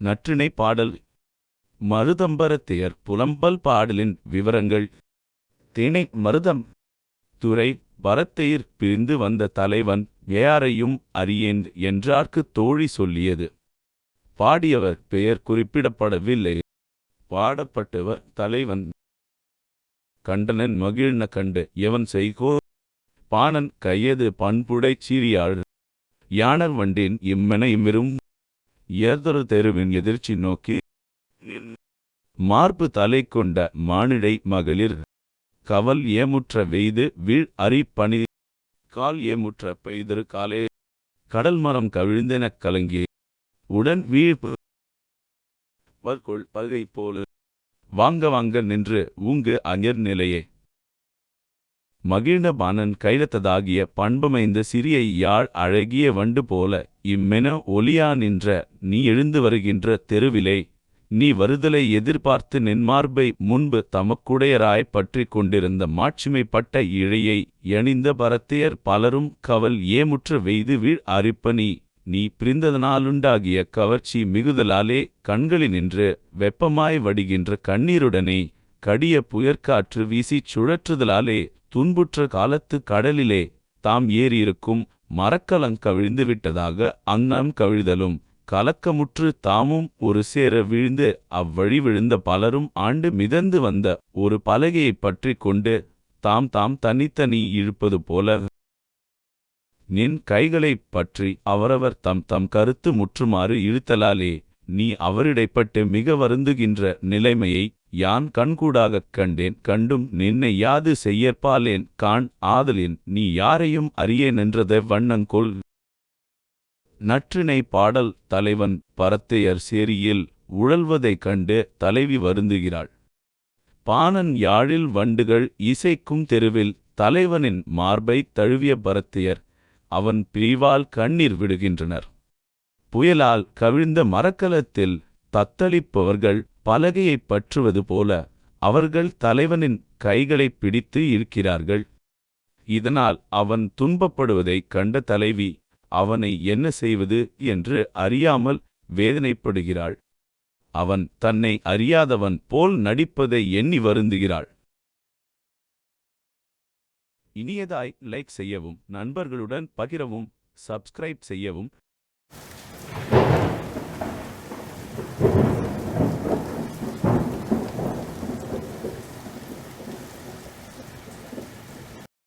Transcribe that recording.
நற்றிணை பாடல். மருதம்பரத்தையர் புலம்பல் பாடலின் விவரங்கள். திணை மருதம். துறை பரத்தையர் பிரிந்து வந்த தலைவன் யாரையும் அறியேன் என்றார்க்குத் தோழி சொல்லியது. பாடியவர் பெயர் குறிப்பிடப்படவில்லை. பாடப்பட்டவர் தலைவன். கண்டனன் மகிழ்ன கண்டு எவன் செய்கோ. பாணன் கையது பண்புடை சீரியாள் யானர் வண்டின் இம்மென இம்மிரும். ஏதொரு தெருவின் எதிர்ச்சி நோக்கி மார்பு தலை கொண்ட மானிடை மகளிர். கவல் ஏமுற்ற வெய்து வீழ் அரி பணி கால் ஏமுற்ற பெய்திரு காலே. கடல் மரம் கவிழ்ந்தெனக் கலங்கி உடன் வீழ்ப்பு. வர்கொள் பல்கை போல. வாங்க வாங்க நின்று ஊங்கு அஞர் நிலையே. மகிழ்ந்த பாணன் கைலத்ததாகிய பண்பமைந்த சிறிய யாழ் அழகிய வண்டு போல இம்மென ஒலியா நின்ற நீ எழுந்து வருகின்ற தெருவிலே நீ வருதலை எதிர்பார்த்து நின்மார்பை முன்பு தமக்குடையராய் பற்றி கொண்டிருந்த மாட்சிமைப்பட்ட இழையை எணிந்த பரத்தையர் பலரும் கவல் ஏமுற்ற வெய்து வீழ் அரிப்பனி நீ பிரிந்ததனாலுண்டாகிய கவர்ச்சி மிகுதலாலே கண்களினின்று வெப்பமாய் வடிகின்ற கண்ணீருடனே கடிய புயற்காற்று வீசிச் சுழற்றுதலாலே துன்புற்ற காலத்து கடலிலே தாம் ஏறியிருக்கும் மரக்கலங் கவிழ்ந்து விட்டதாக அங்னம் கவிழ்தலும். கலக்கமுற்று தாமும் ஒரு சேர விழுந்து அவ்வழி விழுந்த பலரும் ஆண்டு மிதந்து வந்த ஒரு பலகையைப் பற்றி கொண்டு தாம் தாம் தனித்தனி இழுப்பது போல நின் கைகளைப் பற்றி அவரவர் தம் தம் கருத்து முற்றுமாறு இழுத்தலாலே. நீ அவரிடைப்பட்டு மிக வருந்துகின்ற நிலைமையை யான் கண்கூடாகக் கண்டேன் கண்டும் நின்னை யாது செய்யற்பாலேன் காண் ஆதலின் நீ யாரையும் அறியேனென்றத வண்ணங்கொள். நற்றினை பாடல் தலைவன் பரத்தையர் சேரியில் உழல்வதைக் கண்டு தலைவி வருந்துகிறாள். பாணன் யாழில் வண்டுகள் இசைக்கும் தெருவில் தலைவனின் மார்பைத் தழுவிய பரத்தையர் அவன் பிரிவால் கண்ணீர் விடுகின்றனர். புயலால் கவிழ்ந்த மரக்கலத்தில் தத்தளிப்பவர்கள் பலகையைப் பற்றுவது போல அவர்கள் தலைவனின் கைகளைப் பிடித்து இருக்கிறார்கள் இதனால் அவன் துன்பப்படுவதைக் கண்ட தலைவி அவனை என்ன செய்வது? என்று அறியாமல் வேதனைப்படுகிறாள். அவன் தன்னை அறியாதவன் போல் நடிப்பதை எண்ணி வருந்துகிறாள். இனியதாய் லைக் செய்யவும் நண்பர்களுடன் பகிரவும் சப்ஸ்கிரைப் செய்யவும்